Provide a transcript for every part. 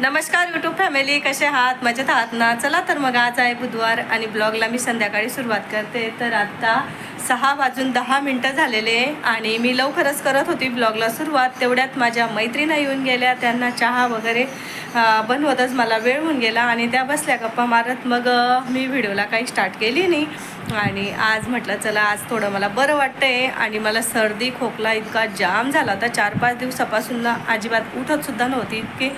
नमस्कार YouTube family कसे आहात? मजेत आहात ना? चला तर मग आज आहे बुधवार आणि ब्लॉगला मी संध्याकाळी सुरुवात करते. तर आत्ता सहा वाजून दहा मिनटं झालेले आणि मी लवकरच करत होती ब्लॉगला सुरुवात. तेवढ्यात माझ्या मैत्रिणी येऊन गेल्या. त्यांना चहा वगैरे अं, बनवतच मला वेळ होऊन गेला आणि त्या बसल्या गप्पा मारत मग मी व्हिडिओला काही स्टार्ट केली नाही. आणि आज म्हटलं चला आज थोडं मला बरं वाटतंय. आणि मला सर्दी खोकला इतका जाम झाला होता. चार पाच दिवसापासून ना अजिबात उठतसुद्धा नव्हती. इतकी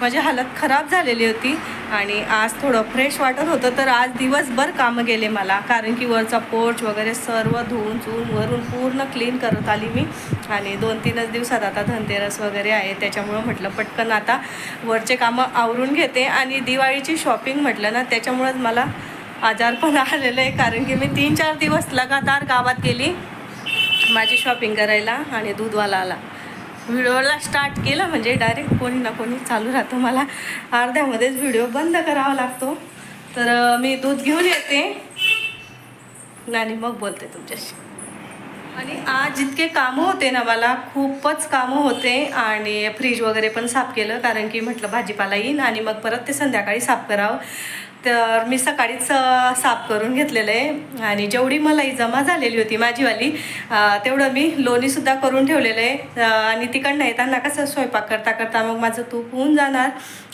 माझी हालत खराब झालेली होती. आणि आज थोडं फ्रेश वाटत होतं. तर आज दिवसभर कामं गेले मला. कारण की वरचा पोर्च वगैरे सर्व धुवून चुवून वरून पूर्ण क्लीन करत आली मी. आणि दोन तीनच दिवसात आता धनतेरस वगैरे आहे. त्याच्यामुळं म्हटलं पटकन आता वरचे कामं आवरून घेते आणि दिवाळीची शॉपिंग म्हटलं ना त्याच्यामुळंच मला आजार पण आलेलं आहे. कारण की मी तीन चार दिवस लगातार गावात गेली माझी शॉपिंग करायला आणि दूधवाला आला. व्हिडिओला स्टार्ट केला म्हणजे डायरेक्ट कोणी ना कोणी चालू राहतं मला. अर्ध्यामध्येच व्हिडिओ बंद करावा लागतो. तर मी दूध घेऊन येते. आणि मग बोलते तुमच्याशी. आणि आज जितके कामं होते ना मला खूपच कामं होते आणि फ्रीज वगैरे पण साफ केलं कारण की म्हटलं भाजीपाला येईन आणि मग परत ते संध्याकाळी साफ करावं. तर मी सकाळीच साफ करून घेतलेलं आहे. आणि जेवढी मलाई जमा झालेली होती माझीवाली तेवढं मी लोणीसुद्धा करून ठेवलेलं आहे. आणि तिकडनं येताना कसं स्वयंपाक करता करता मग माझं तूप होऊन जाणार.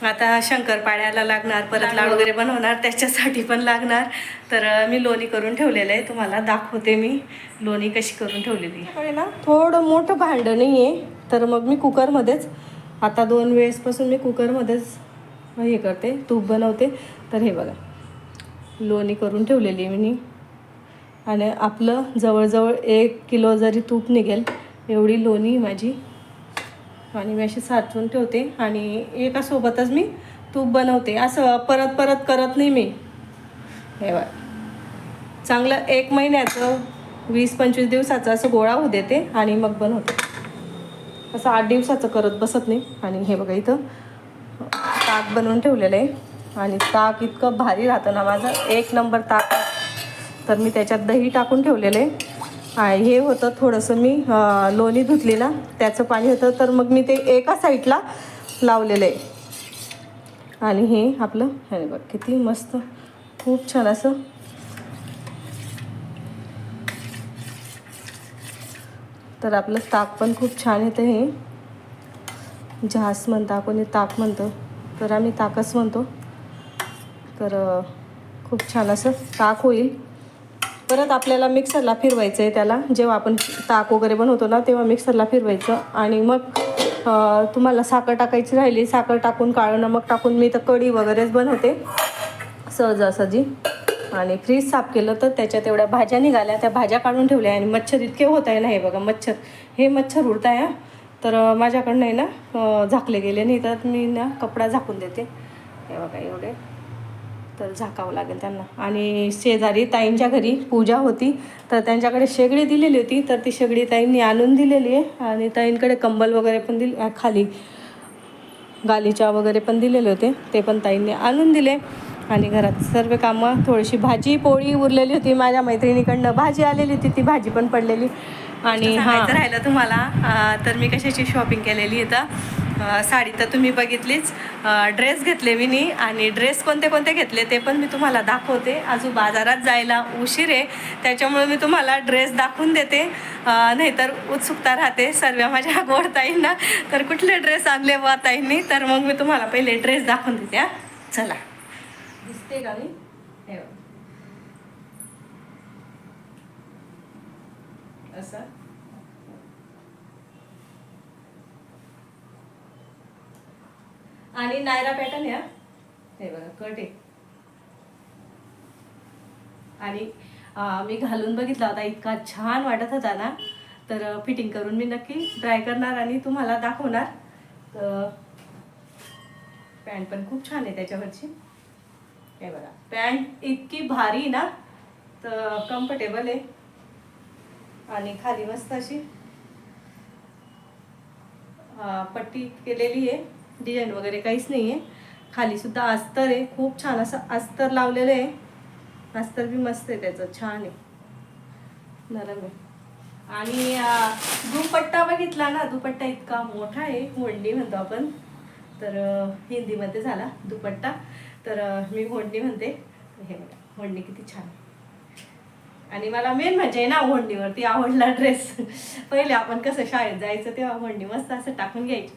आता शंकरपाड्याला लागणार परत लाडू वगैरे बनवणार त्याच्यासाठी पण लागणार. तर मी लोणी करून ठेवलेलं आहे. तुम्हाला दाखवते मी लोणी कशी करून ठेवलेली. आहे ना थोडं मोठं भांडं नाही आहे तर मग मी कुकरमध्येच आता दोन वेळेसपासून मी कुकरमध्येच हे करते तूप बनवते. तर हे बघा लोणी करून ठेवलेली आहे मी. आणि आपलं जवळजवळ एक किलो जरी तूप निघेल एवढी लोणी माझी. आणि मी अशी साठवून ठेवते. आणि एकासोबतच मी तूप बनवते. असं परत परत करत नाही मी. हे बघा. चांगलं एक महिन्याचं वीस पंचवीस दिवसाचं असं गोळा होऊ देते आणि मग बनवते. असं आठ दिवसाचं करत बसत नाही. आणि हे बघा इथं. ताक बनवून ठेवलेलं आहे. आणि ताक इतकं भारी राहतं ना माझं. एक नंबर ताक. तर मी त्याच्यात दही टाकून ठेवलेलं आहे. आणि हे होतं थोडंसं मी लोणी धुतली ना त्याचं पाणी होतं तर मग मी ते एका साईडला लावलेलं आहे. आणि हे आपलं हे बघ किती मस्त. खूप छान असं. तर आपलं ताक पण खूप छान येतं हे. जहाज म्हणता कोणी ताक म्हणतं. तर आम्ही ताकच म्हणतो. तर खूप छान असं ताक होईल. परत आपल्याला मिक्सरला फिरवायचं आहे त्याला. जेव्हा आपण ताक वगैरे बनवतो ना तेव्हा मिक्सरला फिरवायचं. आणि मग तुम्हाला साखर टाकायची राहिली साखर टाकून काळं नमक टाकून मी तर कढी वगैरेच बनवते. सहजासहजी आणि फ्रीज साफ केलं तर त्याच्यात एवढ्या भाज्या निघाल्या. त्या भाज्या काढून ठेवल्या आणि मच्छर इतके होत आहे ना हे बघा मच्छर. हे मच्छर उडत आहे तर माझ्याकडनं आहे ना झाकले गेले. नाही तर मी ना कपडा झाकून देते. हे बघा एवढे. तर झाकावं लागेल त्यांना. आणि शेजारी ताईंच्या घरी पूजा होती. तर त्यांच्याकडे शेगडी दिलेली होती. तर ती शेगडी ताईंनी आणून दिलेली आहे. आणि ताईंकडे कंबल वगैरे पण दिली खाली गालीच्या वगैरे पण दिलेले होते. ते पण ताईंनी आणून दिले. आणि घरात सर्व कामं थोडीशी भाजी पोळी उरलेली होती. माझ्या मैत्रिणीकडनं भाजी आलेली होती. ती भाजी पण पडलेली. आणि हा. राहिलं तुम्हाला. तर मी कशाची शॉपिंग केलेली इथं? साडी तर तुम्ही बघितलीच. ड्रेस घेतले मी नी आणि ड्रेस कोणते कोणते घेतले ते पण मी तुम्हाला दाखवते. अजून बाजारात जायला उशीर आहे. त्याच्यामुळे मी तुम्हाला ड्रेस दाखवून देते. नाहीतर उत्सुकता राहते सर्व माझ्या गोड ताईंना तर कुठले ड्रेस आणले व ताईंनी? तर मग मी तुम्हाला पहिले ड्रेस दाखवून देते हा. चला. दिसते का मी हे बघ. असा आणि नायरा पॅटर्न या? हे बघा कट आहे. आणि मी घालून बघितला होता इतका छान वाटत होता ना तर फिटिंग करून मी नक्की ट्राय करणार आणि तुम्हाला दाखवणार. तर पॅन्ट पण खूप छान आहे त्याच्यावरची. हे बघा पॅन्ट इतकी भारी ना तर कम्फर्टेबल आहे. आणि खाली मस्त अशी पट्टी केलेली आहे. डिझाईन वगैरे काहीच नाही आहे. खाली सुद्धा अस्तर आहे. खूप छान असं अस्तर लावलेलं आहे. अस्तर बी मस्त आहे त्याचं. छान आहे. नरम आहे. आणि दुपट्टा बघितला ना? दुपट्टा इतका मोठा आहे. मोडली म्हणतो आपण. तर हिंदीमध्ये झाला दुपट्टा. तर मी ओढणी म्हणते. हे बघा ओढणी किती छान आणि मला मेन म्हणजे ना ओढणीवरती आवडला ड्रेस पहिले आपण कसं शाळेत जायचं तेव्हा ओढणी मस्त असं टाकून घ्यायची.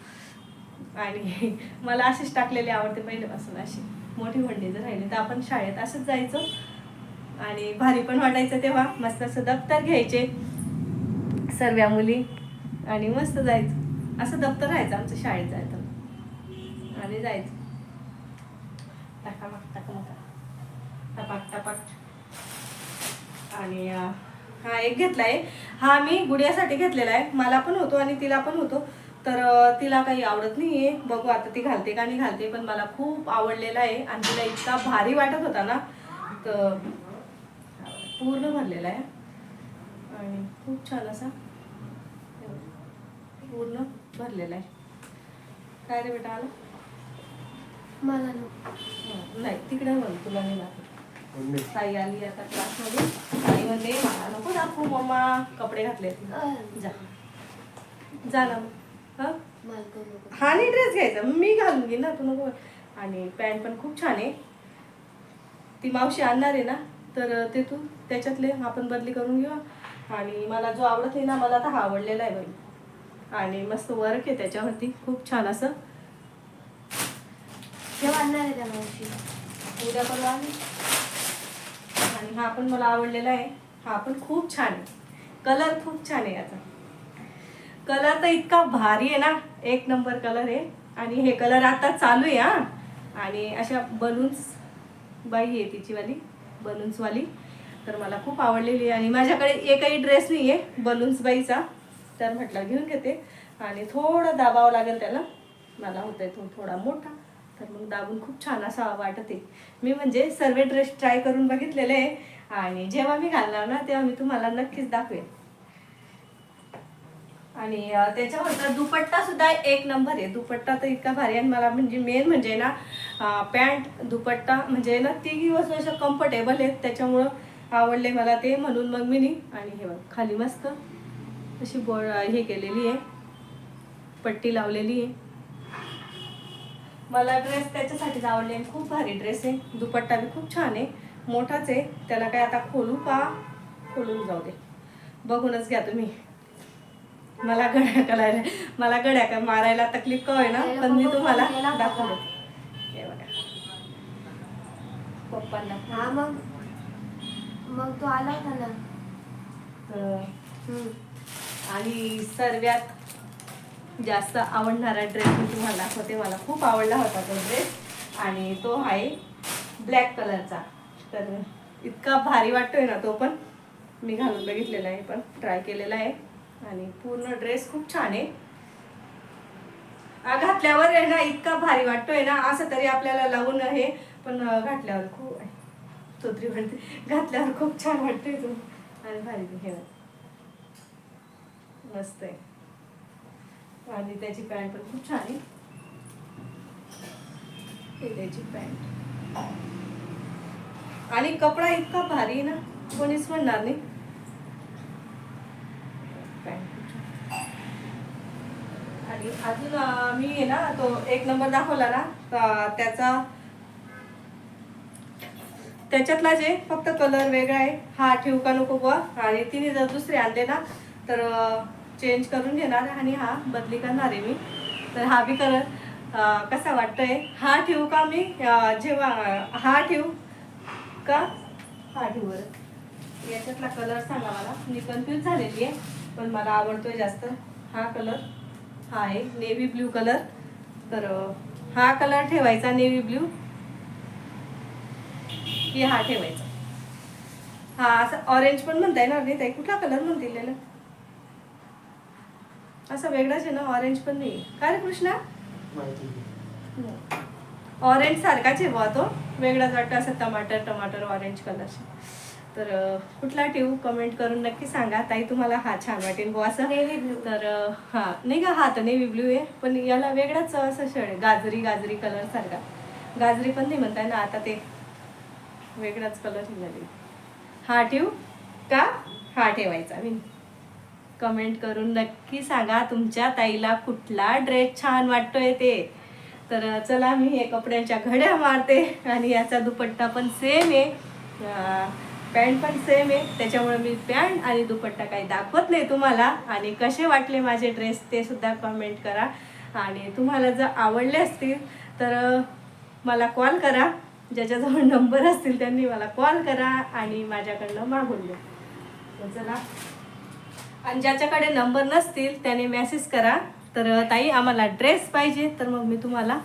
आणि मला अशीच टाकलेली आवडते पहिल्यापासून अशी. मोठी ओढणी जर राहिली तर आपण शाळेत असंच जायचो. आणि भारी पण वाटायचं तेव्हा. मस्त असं दप्तर घ्यायचे. सर्व्या मुली. आणि मस्त जायचं. असं दप्तर राहायचं आमचं शाळेत जायचं. आणि जायचं. टाका टाक मग टपाक टपाक. आणि हा एक घेतलाय. हा मी गुडियासाठी घेतलेला आहे. मला पण होतो आणि तिला पण होतो. तर तिला काही आवडत नाहीये. बघू आता ती घालते का नाही घालते पण मला खूप आवडलेला आहे आणि तिला इतका भारी वाटत होता ना तर पूर्ण भरलेला आहे. आणि खूप छान असा पूर्ण भरलेला आहे. काय रे बेटा आला? मला नाही तिकडे बघ तुला नाही लागत. ताई आली आता क्लासमध्ये. ताई म्हणते मला नको दाखवू मम्मा कपडे घातले जा. जा ना मग. हं? मला तो नको. हा नाही ड्रेस घ्यायचा. मी घालून घेईन ना तू नको. आणि पॅन्ट पण खूप छान आहे. ती मावशी आणणार आहे ना तर ते तू त्याच्यातले आपण बदली करून घेऊ. आणि मला जो आवडत नाही ना मला तर हा आवडलेला आहे बाई आणि मस्त वर्क आहे त्याच्यावरती. खूप छान असं. आणणार आहे त्या मावशी? उद्या परवा. आणि हा पण मला आवडलेला आहे. हा पण खूप छान आहे. कलर खूप छान आहे याचा. कलर तर इतका भारी आहे ना. एक नंबर कलर आहे. आणि हे कलर आता चालू आहे हा. आणि अशा बलून्स बाई आहे तिचीवाली बलून्सवाली तर मला खूप आवडलेली आहे. आणि माझ्याकडे एकही ड्रेस नाही आहे बलून्स बाईचा. तर म्हटलं घेऊन घेते. आणि थोडं दाबावं लागेल त्याला. मला होतंय तो थोडा मोठा. तर मग दाबून खूप छान असा वाटत आहे. मी म्हणजे सर्व ड्रेस ट्राय करून बघितलेले आहे आणि जेव्हा मी घालणार ना तेव्हा मी तुम्हाला नक्कीच दाखवेन. आणि अं, त्याच्यावर दुपट्टा सुद्धा एक नंबर आहे. दुपट्टा तर इतका भारी आहे. आणि मला म्हणजे मेन म्हणजे ना पॅन्ट दुपट्टा म्हणजे ना तिघी वस्तू अशा कम्फर्टेबल आहेत. त्याच्यामुळं आवडले मला ते म्हणून मग मी आणि हे बघ खाली मस्त अशी बो हे केलेली आहे. पट्टी लावलेली आहे. मला ड्रेस त्याच्यासाठीच आवडले आणि खूप भारी ड्रेस आहे. दुपट्टा बी खूप छान आहे. मोठाच आहे. त्याला काय आता खोलू का? खोलून जाऊ दे. बघूनच घ्या तुम्ही. मला गड्या करायला मला गड्या का मारायला तकलीफ का होईना पण मी तुम्हाला दाखवलं. पप्पांना. हा मग मग तो आला होता ना. आणि सर्वात जास्त आवडणारा ड्रेस मी तुम्हाला दाखवते. मला खूप आवडला होता तो ड्रेस आणि तो आहे ब्लॅक कलरचा तर इतका भारी वाटतोय ना तो पण. मी घालून बघितलेला आहे पण ट्राय केलेला आहे. आणि पूर्ण ड्रेस खूप छान आहे. घातल्यावर आहे ना इतका भारी वाटतोय ना. असं तरी आपल्याला लावून आहे. पण घातल्यावर खूप चोत्री म्हणते घातल्यावर खूप छान वाटतोय तो. आणि भारी हे मस्त आहे. आणि त्याची पॅन्ट पण खूप छान आहे. हे त्याची पॅन्ट. आणि कपडा इतका भारी आहे ना कोणीच म्हणणार नाही. पॅन्ट आणि अजून मी आहे ना तो एक नंबर दाखवला ना त्याचा त्याच्यातला जे फक्त कलर वेगळा आहे हा ठेवू का नको बुवा? आणि तिने जर दुसरे आणले ना तर चेंज करून घेणार आणि हा बदली करणार आहे मी. तर हा बी कलर कसा वाटतंय? हा ठेवू का मी? जेव्हा हा ठेवू का? हा ठेवू बरं. याच्यातला कलर सांगा मला. मी कन्फ्यूज झालेली आहे पण मला आवडतोय जास्त. हा कलर हा आहे नेव्ही ब्ल्यू कलर तर हा कलर ठेवायचा नेव्ही ब्ल्यू की हा ठेवायचा. हा असं ऑरेंज पण म्हणता येणार नाही. ताई कुठला कलर म्हणतील याला असा वेगळाच आहे ना ऑरेंज पण नाही. काय रे कृष्णा? ऑरेंज सारखाच आहे बुवा तो. वेगळाच वाटतं असं टमाटर टमाटर ऑरेंज कलरचा तर कुठला ठेवू? कमेंट करून नक्की सांगा. ताई तुम्हाला हा छान वाटेल बुवा असं. तर हा. नाही का हा तर नेव्ही ब्ल्यू आहे. पण याला वेगळाच असं शेड आहे. गाजरी गाजरी कलर सारखा. गाजरी पण नाही म्हणताय ना आता ते वेगळाच कलर निघाले. हा ठेवू? का? हा ठेवायचा. मी कमेंट करून नक्की सांगा तुमच्या ताईला कुठला ड्रेस छान वाटतोय ते. तर चला मी हे कपड्यांच्या घड्या मारते आणि याचा दुपट्टा पण सेम आहे. पॅन्ट पण सेम आहे. त्याच्यामुळे मी पॅन्ट आणि दुपट्टा काही दाखवत नाही तुम्हाला. आणि कसे वाटले माझे ड्रेस ते सुद्धा कमेंट करा. आणि तुम्हाला जर आवडले असतील तर मला कॉल करा. ज्याच्याजवळ नंबर असतील त्यांनी मला कॉल करा आणि माझ्याकडनं मागून द्या. चला आणि ज्याच्याकडे नंबर नसतील त्याने मेसेज करा. तर ताई आम्हाला ड्रेस पाहिजे. तर मग मी तुम्हाला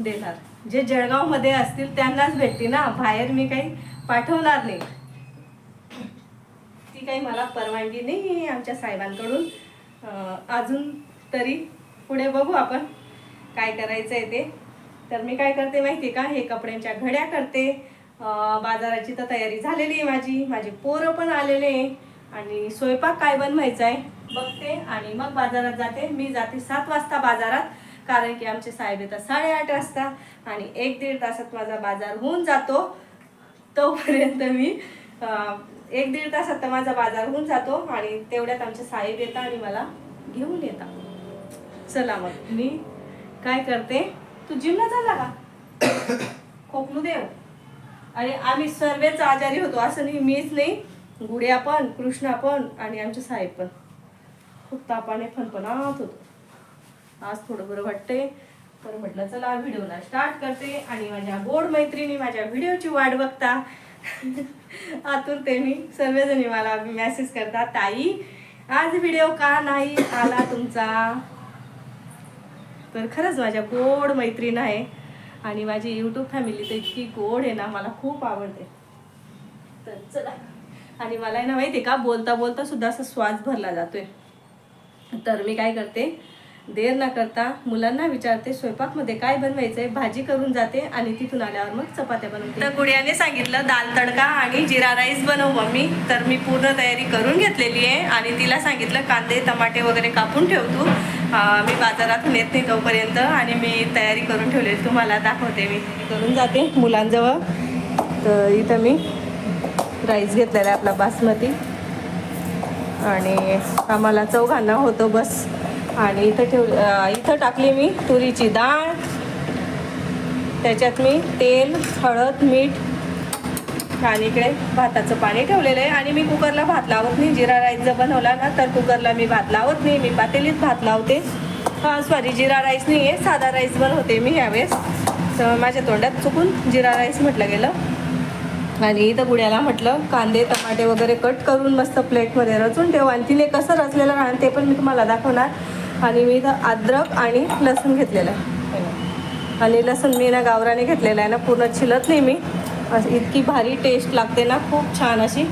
देणार. जे जळगावमध्ये असतील त्यांनाच भेटते ना. बाहेर मी काही पाठवणार नाही. ती काही मला परवानगी नाही आहे आमच्या साहेबांकडून. अजून तरी पुढे बघू आपण काय करायचं आहे ते. तर मी काय करते माहिती आहे का? हे कपड्यांच्या घड्या करते. बाजाराची तर तयारी झालेली आहे माझी. माझे पोरं पण आलेले आहे. आणि स्वयंपाक काय बनवायचा आहे बघते आणि मग बाजारात जाते. मी जाते सात वाजता बाजारात कारण की आमचे साहेब येतात साडेआठ वाजता आणि एक दीड तासात माझा बाजार होऊन जातो. तोपर्यंत मी एक दीड तासात तर माझा बाजार होऊन जातो आणि तेवढ्यात आमचे साहेब येतात आणि मला घेऊन येतात. चला मग मी काय करते तू जिमला झाला का खोकलू देव आणि आम्ही सर्वच आजारी होतो असं नाही मीच नाही. गुड्या पण कृष्णा पण आणि आमचे साहेब पण. खूप तापाने फणफणात होतो. आज थोडं बरं वाटतंय. तर म्हटलं चला व्हिडिओला स्टार्ट करते आणि माझ्या गोड मैत्रिणी माझ्या व्हिडिओची वाट बघता. आतुरते मी सर्वजणी मला मेसेज करता ताई आज व्हिडिओ का नाही आला तुमचा? तर खरंच माझ्या गोड मैत्रीण आहे आणि माझी यूट्यूब फॅमिली तर इतकी गोड आहे ना मला खूप आवडते. तर चला. आणि मला आहे ना माहिती आहे का बोलता बोलता सुद्धा असा श्वास भरला जातोय. तर मी काय करते देर न करता मुलांना विचारते स्वयंपाकमध्ये काय बनवायचंय? भाजी करून जाते आणि तिथून आल्यावर मग चपात्या बनवते. तर गुडियाने सांगितलं दाल तडका आणि जिरा राईस बनव मम्मी. तर मी पूर्ण तयारी करून घेतलेली आहे आणि तिला सांगितलं कांदे टमाटे वगैरे कापून ठेवतो मी बाजारातून येत नाही तोपर्यंत आणि मी तयारी करून ठेवलेली तुम्हाला दाखवते मी. करून जाते मुलांजवळ. तर इथं मी राईस घेतलेला आहे आपला बासमती. आणि आम्हाला चौघांना होतो बस. आणि इथं ठेव इथं टाकली मी तुरीची डाळ. त्याच्यात मी तेल हळद मीठ आणि इकडे भाताचं पाणी ठेवलेलं आहे. आणि मी कुकरला भात लावत नाही. जिरा राईस जर बनवला ना तर कुकरला मी भात लावत नाही. मी पातेलीत भात लावते. हां सॉरी जिरा राईस नाही आहे साधा राईस बनवते मी ह्यावेळेस. तर माझ्या तोंडात चुकून जिरा राईस म्हटलं गेलं. आणि इथं गुड्याला म्हटलं कांदे टमाटे वगैरे कट करून मस्त प्लेटमध्ये रचून ठेव. आणि तिने कसं रचलेलं राहणार ते पण मी तुम्हाला दाखवणार. आणि मी इथं अद्रक आणि लसूण घेतलेलं आहे. आणि लसूण मी ना गावराने घेतलेला आहे ना पूर्ण छिलत नाही मी. असं इतकी भारी टेस्ट लागते ना खूप छान अशी.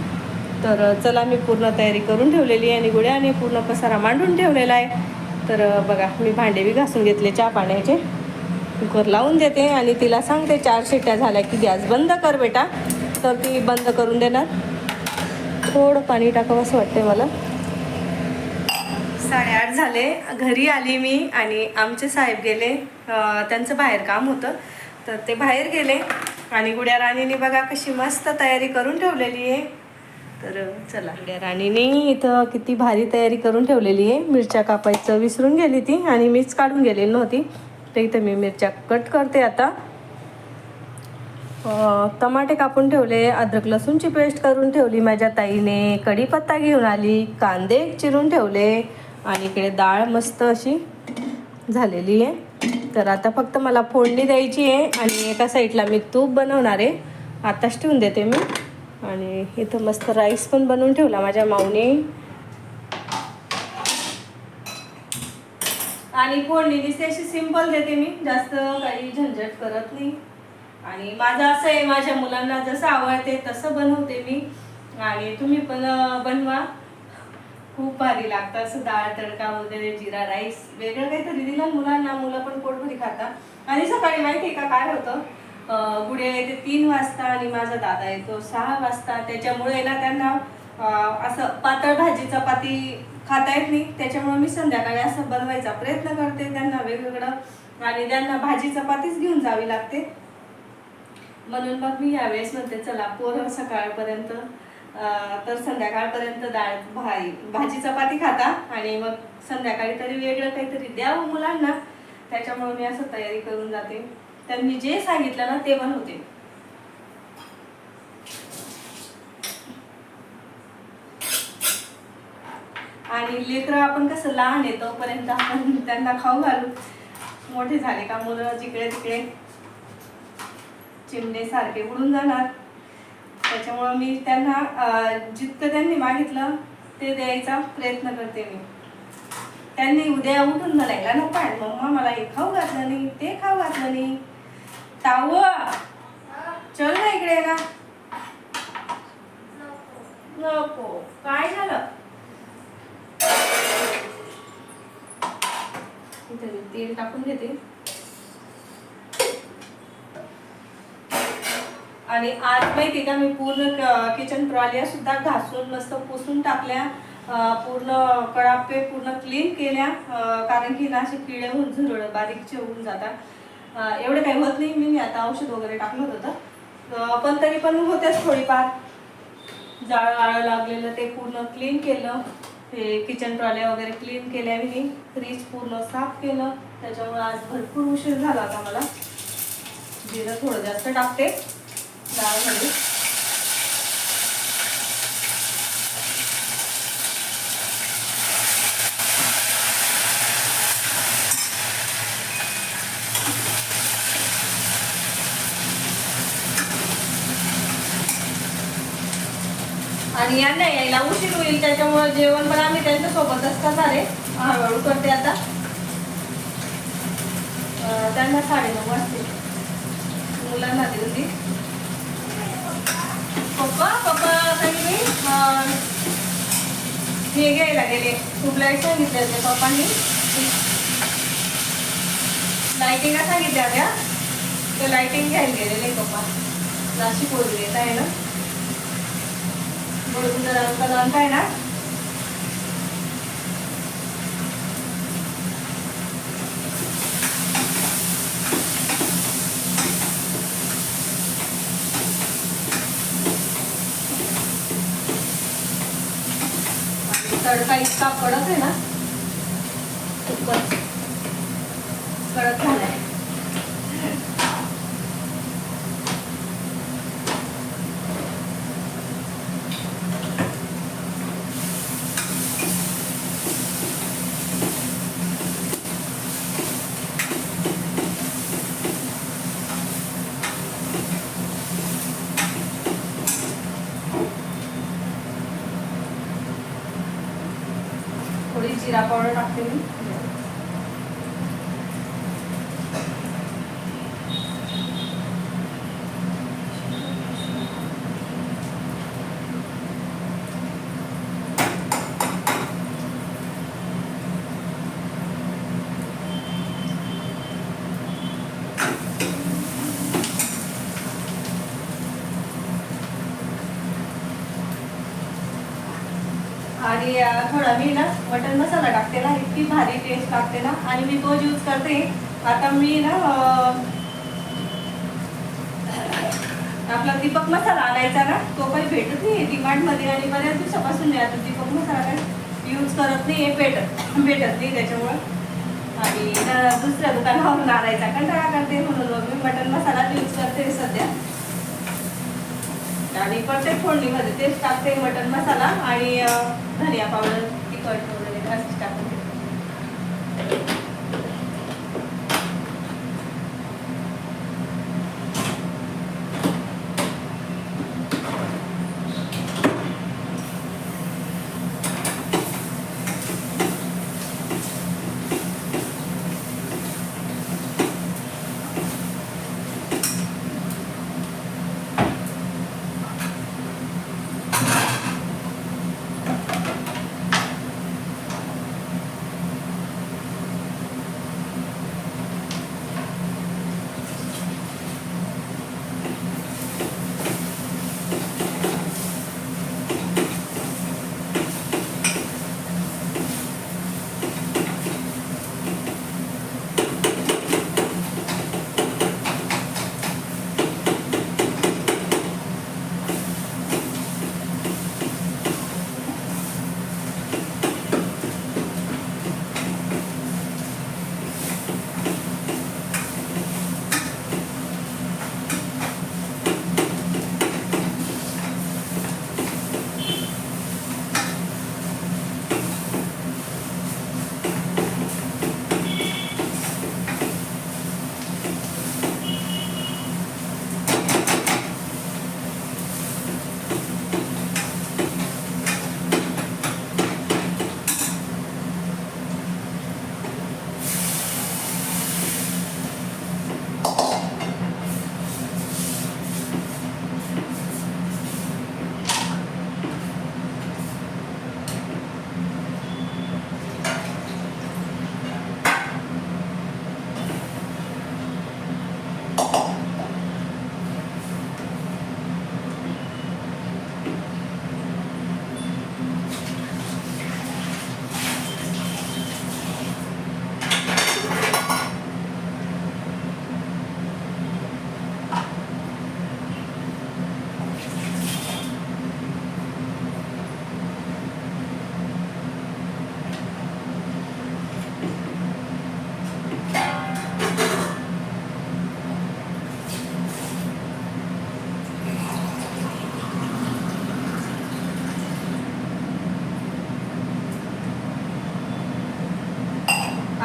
तर चला मी पूर्ण तयारी करून ठेवलेली आहे आणि गुड्या आणि पूर्ण पसारा मांडून ठेवलेला आहे. तर बघा मी भांडे बी घासून घेतले चहा पाण्याचे. कुकर लावून देते आणि तिला सांगते चार शिट्ट्या झाल्या की गॅस बंद कर बेटा. तर ती बंद करून देणार. थोडं पाणी टाकावं असं वाटतंय मला. साडेआठ झाले. घरी आली मी आणि आमचे साहेब गेले. त्यांचं बाहेर काम होतं. तर ते बाहेर गेले आणि गुड्या राणीने बघा कशी मस्त तयारी करून ठेवलेली आहे. तर चला. गुड्या राणीने इथं किती भारी तयारी करून ठेवलेली आहे. मिरच्या कापायचं विसरून गेली ती आणि मीच काढून गेलेली नव्हती. तर इथं मी मिरच्या कट करते आता. टमाटे कापून ठेवले अद्रक लसूणची पेस्ट करून ठेवली माझ्या ताईने कढीपत्ता घेऊन आली कांदे चिरून ठेवले आणि इकडे डाळ मस्त अशी झालेली आहे. तर आता फक्त मला फोडणी द्यायची आहे आणि एका साईडला मी तूप बनवणार आहे. आताच ठेवून देते मी. आणि इथं मस्त राईस पण बनवून ठेवला माझ्या माऊने. आणि फोडणी दिसते अशी सिंपल देते मी जास्त काही झंझट करत नाही. आणि माझं असं आहे माझ्या मुलांना जसं आवडते तसं बनवते मी. आणि तुम्ही पण बनवा. खूप भारी लागतं असं डाळ तडका वगैरे जिरा राईस वेगळं काहीतरी दिलं मुलांना. मुलं पण पोटभरी खातात. आणि सकाळी माहिती आहे का काय होतं? अं, गुड्या येते तीन वाजता आणि माझा दादा येतो सहा वाजता. त्याच्यामुळे ना त्यांना असं पातळ भाजी चपाती खाता येत नाही. त्याच्यामुळे मी संध्याकाळी असं बनवायचा प्रयत्न करते त्यांना वेगवेगळं. आणि त्यांना भाजी चपातीच घेऊन जावी लागते. म्हणून मग मी यावेळेस म्हणते चला पोरं सकाळपर्यंत तर संध्याकाळपर्यंत डाळ भाई भाजी चपाती खाता आणि मग संध्याकाळी तरी वेगळं काहीतरी द्यावं हो मुलांना. त्याच्यामुळे मी असं तयारी करून जाते. त्यांनी जे सांगितलं ना ते पण होते. आणि लेकरं आपण कसं लहान आहे तोपर्यंत आपण त्यांना खाऊ घालू. मोठे झाले का मुलं जिकडे तिकडे. चिमणे सारखे उडून जाणार. त्याच्यामुळं मी त्यांना जितकं त्यांनी मागितलं ते द्यायचा प्रयत्न करते मी. त्यांनी उद्या उठून म्हणायला नको आहे मम्मा मला हे खाऊ घातलं नाही ते खाऊ घातलं नाही. ताव चल ना इकडे ना नको काय झालं? तेल टाकून घेते. आणि आज माहिती का मी पूर्ण किचन ट्रॉलिया सुद्धा घासून मस्त पुसून टाकल्या. पूर्ण कडापे पूर्ण क्लीन केल्या. कारण की ना असे किडे होऊन झुरळ बारीकचे होऊन जातात. एवढे एवढं काही होत नाही. मी आता औषध वगैरे टाकलं होतं. पण तरी पण होत्याच थोडीफार. जाळ आळं लागलेलं ते पूर्ण क्लीन केलं. ते किचन ट्रॉल्या वगैरे क्लीन केल्या मी. फ्रीज पूर्ण साफ केलं. त्याच्यामुळे आज भरपूर उशीर झाला आता मला. जिरं थोडं जास्त टाकते. डाळमध्ये आणि यांना यायला उशीर होईल त्याच्यामुळे जेवण पण आम्ही त्यांच्या सोबतच करणार आहे. हळूहळू करते आता. त्यांना त्यांना साडेनऊ वाजते मुलांना दिली पप्पा पप्पा काही अं, हे घ्यायला गेले. ट्यूबलाईट सांगितले होते पप्पांनी. लाईटिंग सांगितल्या होत्या. तर लाईटिंग घ्यायला गेलेले पप्पा. नाशिक वरून येत आहे ना. वरून जर अंकल आणताय ना? तडका इतका कडक आहे ना खूपच कडक झालाय थोडी जिरा पावडर टाकते मी आणि अं, थोडा मी ना मटन मसाला टाकते ना इतकी भारी टेस्ट लागते ना. आणि मी तोच यूज करते. आता मी ना आपला दीपक मसाला आणायचा ना तो काही भेटत नाही डिमांडमध्ये आणि बऱ्याच दिवसापासून नाही. आता दीपक मसाला काही यूज करत नाही भेटत भेटत नाही त्याच्यामुळं. आणि दुसऱ्या दुकानावरून आणायचा कंटाळा करते म्हणून मग मी मटन मसाला यूज करते सध्या. आणि प्रत्येक फोडणीमध्ये तेच टाकते मटन मसाला आणि धनिया पावडर तिखट वगैरे असं टाकते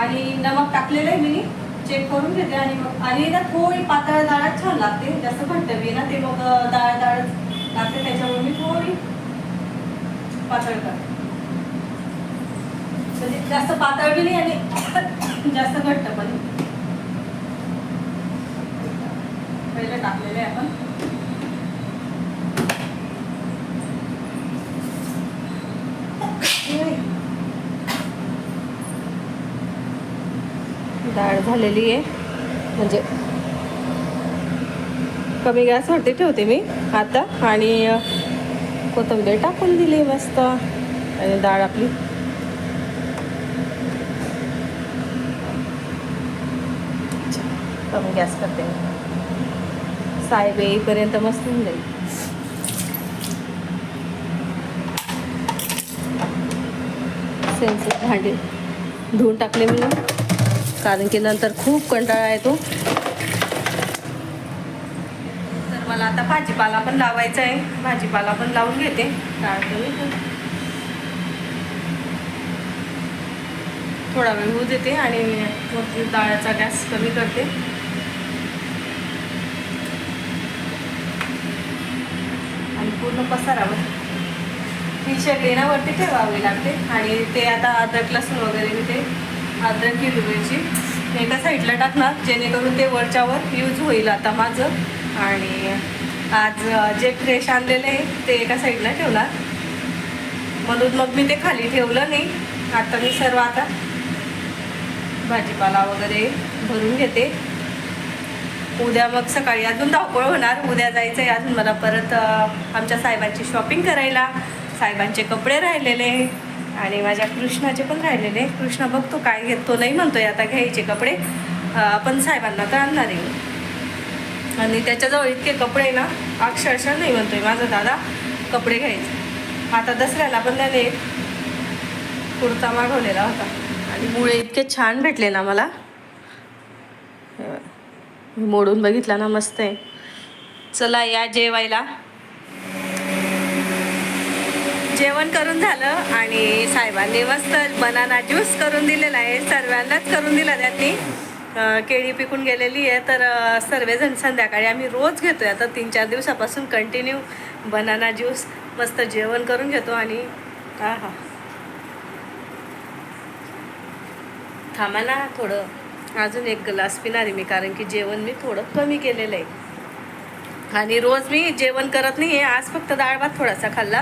आणि नमक टाकलेलं आहे मी. चेक करून घेते आणि मग आणि ना थोडी पातळ डाळ छान लागते. जास्त घट्ट मी ना ते मग डाळ डाळ लागते. त्याच्यामुळे मी थोडी पातळ करते. म्हणजे जास्त पातळ बी नाही आणि जास्त घट्ट पण. पहिलं पहिले टाकलेले आहे आपण. डाळ झालेली आहे. म्हणजे कमी गॅसवरती ठेवते मी. आता आणि कोथंबीर कोथिंबीर टाकून दिली मस्त. आणि डाळ आपली. कमी गॅस करते साहेब येईपर्यंत मस्त होऊन जाईल. सेन्सिटिव्ह भांडी धुवून टाकले मी. कारण की नंतर खूप कंटाळा येतो. तर मला आता भाजीपाला पण लावायचा आहे. भाजीपाला पण लावून घेते. टाळते थोडा वेळ होऊ देते आणि मग डाळाचा गॅस कमी करते. आणि पूर्ण पसारावर. ही शेगडी ना वरती ठेवावी लागते. आणि ते आता अदरक लसूण वगैरे मी ते अद्रक हिरवी एका साईडला टाकणार जेणेकरून ते वरच्यावर यूज होईल आता माझं. आणि आज जे फ्रेश आणलेलं आहे ते एका साईडला ठेवणार. म्हणून मग मी ते खाली ठेवलं नाही. आता मी सर्व आता भाजीपाला वगैरे भरून घेते. उद्या मग सकाळी अजून धावपळ होणार. उद्या जायचं आहे अजून मला परत आमच्या साहेबांची शॉपिंग करायला. साहेबांचे कपडे राहिलेले. आणि माझ्या कृष्णाचे पण राहिलेले कृष्णा बघतो काय घेत तो नाही म्हणतोय आता घ्यायचे कपडे. आपण साहेबांना तर आणणार आहे. आणि त्याच्याजवळ इतके कपडे ना अक्षरशः नाही म्हणतोय माझा दादा कपडे घ्यायचे. आता दसऱ्याला पण त्याने कुर्ता मागवलेला होता. आणि मुळे इतके छान भेटले ना मला. मी मोडून बघितला ना मस्त आहे. चला या जेवायला. जेवण करून झालं आणि साहेबांनी मस्त बनाना ज्यूस करून दिलेला आहे. सर्वांनाच करून दिला त्यांनी. केळी पिकून गेलेली आहे. तर सर्वजण संध्याकाळी आम्ही रोज घेतो आहे आता तीन चार दिवसापासून कंटिन्यू बनाना ज्यूस. मस्त जेवण करून घेतो आणि हा हा थांबा ना थोडं. अजून एक ग्लास पिणार आहे मी कारण की जेवण मी थोडं कमी केलेलं आहे. आणि रोज मी जेवण करत नाही आहे आज फक्त डाळ भात थोडासा खाल्ला.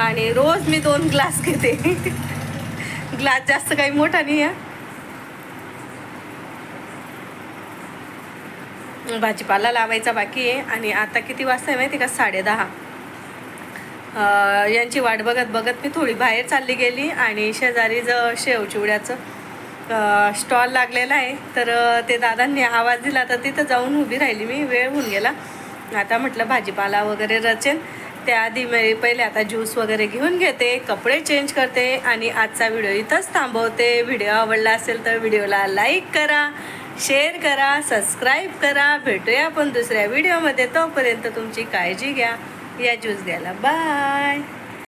आणि रोज मी दोन ग्लास घेते. ग्लास जास्त काही मोठा नाही आहे. भाजीपाला लावायचा बाकी आहे. आणि आता किती वाजता आहे माहिती का? साडे दहा. यांची वाट बघत बघत मी थोडी बाहेर चालली गेली आणि शेजारी ज शेव चिवड्याचं स्टॉल लागलेला आहे. तर ते दादांनी आवाज दिला तर तिथं जाऊन उभी राहिली मी. वेळ होऊन गेला. आता म्हटलं भाजीपाला वगैरे रचेन त्याआधी मी पहिले आता ज्यूस वगैरे घेऊन घेते कपडे चेंज करते आणि आजचा व्हिडिओ इथंच थांबवते. व्हिडिओ आवडला असेल तर व्हिडिओला लाईक करा शेअर करा सबस्क्राईब करा. भेटूया आपण दुसऱ्या व्हिडिओमध्ये तोपर्यंत तुमची काळजी घ्या. या ज्यूस घ्यायला. बाय